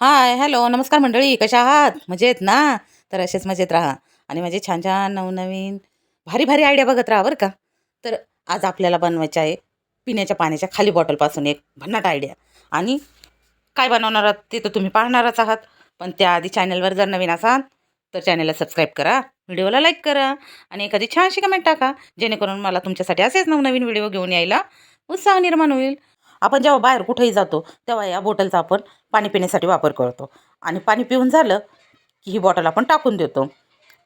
Hi hello नमस्कार मंडळी कशा आहात? मजेत ना? तर असेच मजेत राहा. आणि माझे छान छान नवनवीन भारी भारी आयडिया बघत राहा बरं का. तर आज आपल्याला बनवायचं आहे पिण्याच्या पाण्याच्या खाली बॉटलपासून एक भन्नाट आयडिया आणि काय बनवणार आहात ते तर तुम्ही पाहणारच आहात. पण त्याआधी चॅनलवर जर नवीन असाल तर चॅनलला सबस्क्राईब करा व्हिडिओला लाईक करा आणि एखादी छानशी कमेंट टाका जेणेकरून मला तुमच्यासाठी असेच नवनवीन व्हिडिओ घेऊन यायला उत्साह निर्माण होईल. आपण जेव्हा बाहेर कुठेही जातो तेव्हा या बॉटलचा आपण पाणी पिण्यासाठी वापर करतो. आणि पाणी पिऊन झालं की ही बॉटल आपण टाकून देतो.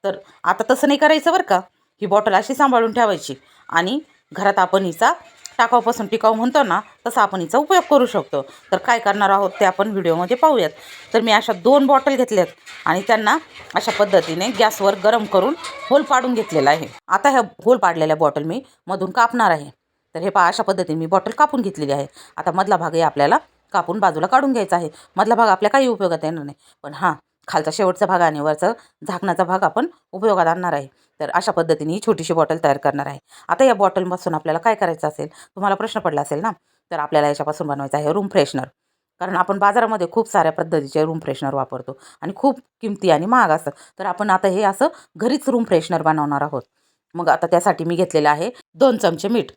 तर आता तसं नाही करायचं बरं का. ही बॉटल अशी सांभाळून ठेवायची आणि घरात आपण हिचा टाकाऊपासून टिकाऊ म्हणतो ना तसा आपण हिचा उपयोग करू शकतो. तर काय करणार आहोत ते आपण व्हिडिओमध्ये पाहूयात. तर मी अशा दोन बॉटल घेतल्यात आणि त्यांना अशा पद्धतीने गॅसवर गरम करून होल पाडून घेतलेला आहे. आता ह्या होल पाडलेल्या बॉटल मी मधून कापणार आहे. तर हे पहा अशा पद्धतीने मी बॉटल कापून घेतलेली आहे. आता मधला भागही आपल्याला कापून बाजूला काढून घ्यायचा आहे. मधला भाग आपल्या काही उपयोगात येणार नाही. पण हां खालचा शेवटचा भाग आणि वरचा झाकणाचा भाग आपण उपयोगात आणणार आहे. तर अशा पद्धतीने ही छोटीशी बॉटल तयार करणार आहे. आता या बॉटलपासून आपल्याला काय करायचं असेल? तुम्हाला प्रश्न पडला असेल ना? तर आपल्याला याच्यापासून बनवायचं आहे रूम फ्रेशनर कारण आपण बाजारामध्ये खूप साऱ्या पद्धतीचे रूम फ्रेशनर वापरतो आणि खूप किमती आणि महाग असतात. तर आपण आता हे असं घरीच रूम फ्रेशनर बनवणार आहोत. मग आता त्यासाठी मी घेतलेलं आहे दोन चमचे मीठ.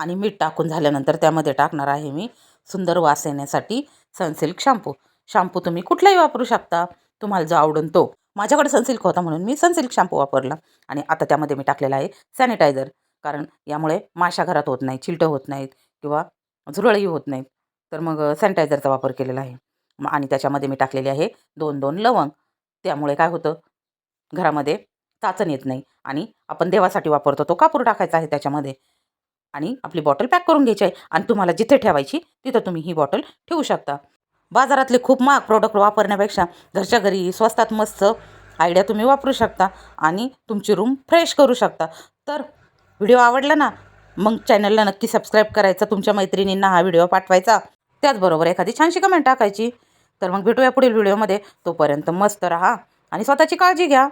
आणि मीठ टाकून झाल्यानंतर त्यामध्ये टाकणार आहे मी सुंदर वास येण्यासाठी सनसिल्क शॅम्पू शॅम्पू तुम्ही कुठलाही वापरू शकता. तुम्हाला जो आवडून तो. माझ्याकडे सनसिल्क होता म्हणून मी सनसिल्क शॅम्पू वापरला. आणि आता त्यामध्ये मी टाकलेला आहे सॅनिटायझर कारण यामुळे माशा घरात होत नाही चिलटं होत नाहीत किंवा झुरळही होत नाहीत. तर मग सॅनिटायझरचा वापर केलेला आहे. आणि त्याच्यामध्ये मी टाकलेले आहे दोन दोन लवंग. त्यामुळे काय होतं? घरामध्ये चाचण येत नाही. आणि आपण देवासाठी वापरतो तो कापूर टाकायचा आहे त्याच्यामध्ये. आणि आपली बॉटल पॅक करून घ्यायची आहे. आणि तुम्हाला जिथे ठेवायची तिथं तुम्ही ही बॉटल ठेवू शकता. बाजारातले खूप महाग प्रोडक्ट वापरण्यापेक्षा घरच्या घरी स्वस्तात मस्त आयडिया तुम्ही वापरू शकता आणि तुमची रूम फ्रेश करू शकता. तर व्हिडिओ आवडला ना मग चॅनलला नक्की सबस्क्राईब करायचा. तुमच्या मैत्रिणींना हा व्हिडिओ पाठवायचा. त्याचबरोबर एखादी छानशी कमेंट टाकायची. तर मग भेटूया पुढील व्हिडिओमध्ये तोपर्यंत मस्त राहा आणि स्वतःची काळजी घ्या.